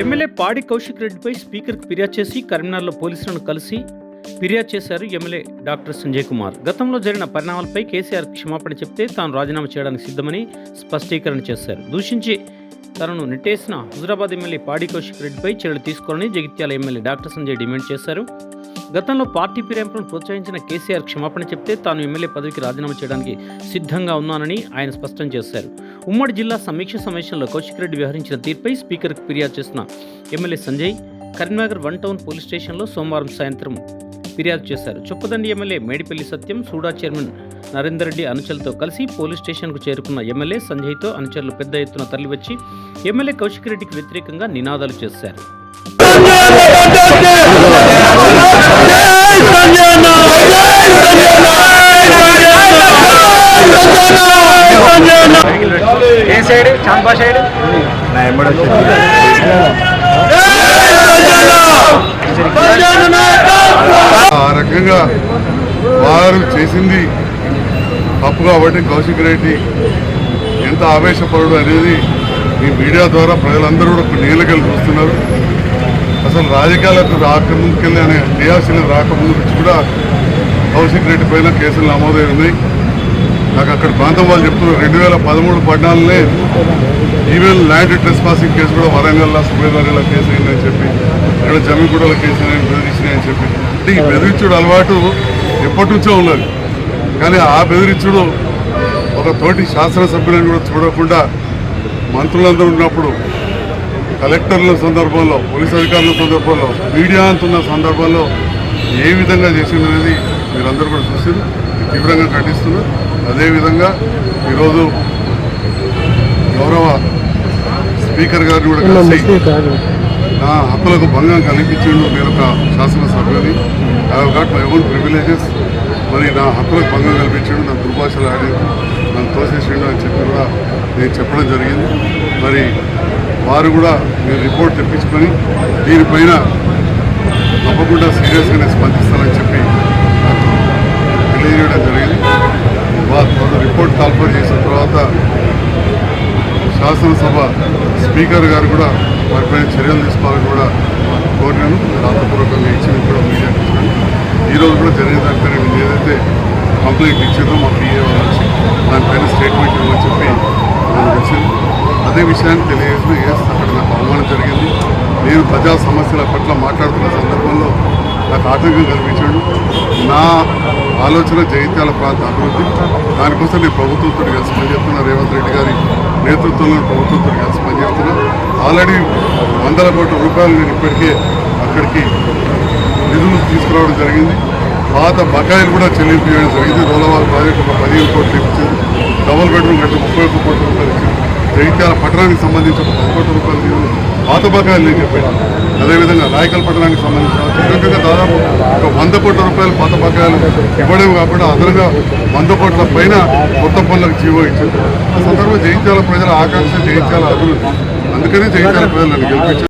MLA పాడి కౌశిక్ రెడ్డిపై స్పీకర్కి ఫిర్యాదు చేసి కరీంనగర్లో పోలీసులను కలిసి ఫిర్యాదు చేశారు ఎమ్మెల్యే డాక్టర్ సంజయ్ కుమార్. గతంలో జరిగిన పరిణామాలపై కేసీఆర్ క్షమాపణ చెప్తే తాను రాజీనామా చేయడానికి సిద్ధమని స్పష్టీకరణ చేశారు. దూషించి తనను నెట్టేసిన హుజరాబాద్ ఎమ్మెల్యే పాడి కౌశిక్ రెడ్డిపై చర్యలు తీసుకోవాలని Jagtial MLA doctor Sanjay demand చేశారు. గతంలో పార్టీ ఫిరాయింపులను ప్రోత్సహించిన కేసీఆర్ క్షమాపణ చెప్తే తాను ఎమ్మెల్యే పదవికి రాజీనామా చేయడానికి సిద్ధంగా ఉన్నానని ఆయన స్పష్టం చేశారు. ఉమ్మడి జిల్లా సమీక్ష సమావేశంలో కౌశిక్ రెడ్డి వ్యవహరించిన తీర్పై స్పీకర్కి ఫిర్యాదు చేసిన MLA Sanjay Karimnagar one town police స్టేషన్లో సోమవారం సాయంత్రం ఫిర్యాదు చేశారు. Choppadandi MLA Medipalli Satyam SUDA chairman Narender Reddy అనుచరులతో కలిసి పోలీస్ స్టేషన్కు చేరుకున్న ఎమ్మెల్యే సంజయ్తో అనుచరులు పెద్ద ఎత్తున తరలివచ్చి ఎమ్మెల్యే కౌశిక్ రెడ్డికి వ్యతిరేకంగా నినాదాలు చేశారు ఏ సైడ్ చాంపా సైడ్. నా ఆ రకంగా వారు చేసింది తప్పు కాబట్టి కౌశిక్ రెడ్డి ఎంత ఆవేశపరుడు అనేది ఈ మీడియా ద్వారా ప్రజలందరూ కూడా కొన్ని చూస్తున్నారు. అసలు రాజకీయాలకు రాకముందుకెళ్ళి అనే క్రియాశీలం రాకముందు నుంచి కూడా కౌశిక్ రెడ్డి పైన కేసులు నమోదై ఉన్నాయి నాకు అక్కడ ప్రాంతం వాళ్ళు చెప్తున్నారు. రెండు వేల పదమూడు పద్నాలుగునే even land trespassing case కూడా వరంగల్లో సుబేదారిలో కేసు అయిందని చెప్పి ఇక్కడ జమ్మిగూడలో కేసు అయిందని బెదిరించినాయని చెప్పి. అంటే ఈ బెదిరించుడు అలవాటు ఎప్పటి నుంచో ఉన్నది. కానీ ఆ బెదిరించుడు ఒక తోటి శాసనసభ్యులను కూడా చూడకుండా మంత్రులందరూ ఉన్నప్పుడు కలెక్టర్ల సందర్భంలో పోలీస్ అధికారుల సందర్భంలో మీడియా అంటున్న సందర్భంలో ఏ విధంగా చేసిందనేది మీరందరూ కూడా చూసింది తీవ్రంగా ఖండిస్తున్నారు. అదేవిధంగా ఈరోజు గౌరవ స్పీకర్ గారిని కూడా కలిసి నా హక్కులకు భంగం కల్పించిండు నేను ఒక శాసనసభ్యుని I got my own privileges మరి నా హక్కులకు భంగం కల్పించిండు నా దుర్భాషలు ఆడి నన్ను తోసేసిండు అని చెప్పి కూడా నేను చెప్పడం జరిగింది. మరి వారు కూడా మీరు రిపోర్ట్ తెప్పించుకొని దీనిపైన తప్పకుండా సీరియస్గానే స్పందిస్తానని చెప్పి నాకు తెలియజేయడం జరిగింది. వారు చేసిన తర్వాత శాసనసభ స్పీకర్ గారు కూడా వారిపైన చర్యలు తీసుకోవాలని కూడా కోరినాను. రాతపూర్వకంగా ఇచ్చింది కూడా మీడియాకి ఇచ్చాను ఈరోజు కూడా జరిగిన దానిపైన నేను ఏదైతే కంప్లైంట్ ఇచ్చిందో మా పిఏ వాళ్ళు వచ్చి దానిపైన స్టేట్మెంట్ ఇవ్వమని చెప్పి నాకు వచ్చింది అదే విషయాన్ని తెలియజేసిన ఎస్ అక్కడ నాకు అవమానం జరిగింది. నేను ప్రజా సమస్యల పట్ల మాట్లాడుతున్న సందర్భంలో నాకు ఆటంకం కల్పించాడు. ఆలోచన జైత్యాల ప్రాంత అభివృద్ధి. దానికోసం నేను ప్రభుత్వంతో కలిసి పనిచేస్తున్నా రేవంత్ రెడ్డి గారి నేతృత్వంలో ప్రభుత్వంతో కలిసి పనిచేస్తున్నా. ఆల్రెడీ వందల కోట్ల రూపాయలు నేను ఇప్పటికే అక్కడికి నిధులు తీసుకురావడం జరిగింది. పాత బకాయిలు కూడా చెల్లింపు చేయడం జరిగింది. రోలవాల్ ప్రాజెక్టు ఒక పదిహేను కోట్లు ఇచ్చింది డబుల్ బెడ్రూమ్ గంట ముప్పై ఒక్క కోట్ల రూపాయలు ఇచ్చింది. జగిత్యాల పట్టణానికి సంబంధించి ఒక పది కోట్ల రూపాయలు పాత బకాయిలు నేను చెప్పాను అదేవిధంగా రాయకల్ పట్టణానికి సంబంధించిన చురుకుగా దాదాపు ఒక వంద కోట్ల రూపాయలు పాత బకాయిలు ఇవ్వడం కాబట్టి అదనంగా వంద కోట్ల పైన కొత్త పనులకు జీవో ఇచ్చారు. ఆ సందర్భంగా జయించాల ప్రజల ఆకాంక్ష జయించాల అభివృద్ధి. అందుకనే జయించాల ప్రజలను గెలిపించారు.